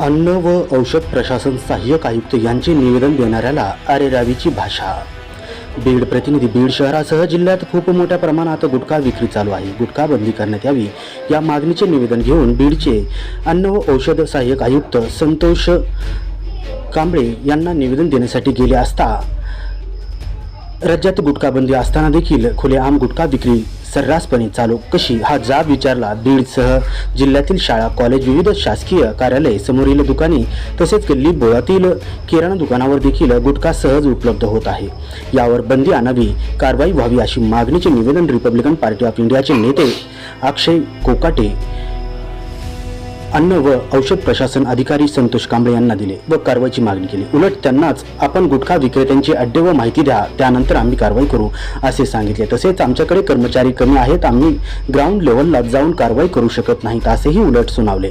अन्न व औषध प्रशासन सहाय्यक आयुक्त यांचे निवेदन देणाऱ्याला अरेरावीची भाषा. बीड प्रतिनिधी बीड शहरासह जिल्ह्यात खूप मोठ्या प्रमाणात गुटखा विक्री चालू आहे. गुटखा बंदी करण्यात यावी या मागणीचे निवेदन घेऊन बीडचे अन्न व औषध सहाय्यक आयुक्त संतोष कांबळे यांना निवेदन देण्यासाठी गेले असता राज्यात गुटखा बंदी असताना देखील खुलेआम गुटखा विक्री सर्रासपणे चालू. कशी? हा जाब विचारला बीडसह जिल्ह्यातील शाळा कॉलेज विविध शासकीय कार्यालय समोरील दुकाने तसेच गल्ली बोळातील किराणा दुकानावर देखील गुटखा सहज उपलब्ध होत आहे. यावर बंदी आणावी कारवाई व्हावी अशी मागणीचे निवेदन रिपब्लिकन पार्टी ऑफ इंडियाचे नेते अक्षय कोकाटे अन्न व औषध प्रशासन अधिकारी संतोष कांबळे यांना दिले व कारवाईची मागणी केली. उलट त्यांनाच आपण गुटखा विक्रेत्यांची अड्डे व माहिती द्या त्यानंतर आम्ही कारवाई करू असे सांगितले. तसेच आमच्याकडे कर्मचारी कमी आहेत आम्ही ग्राउंड लेवलला जाऊन कारवाई करू शकत नाहीत असेही उलट सुनावले.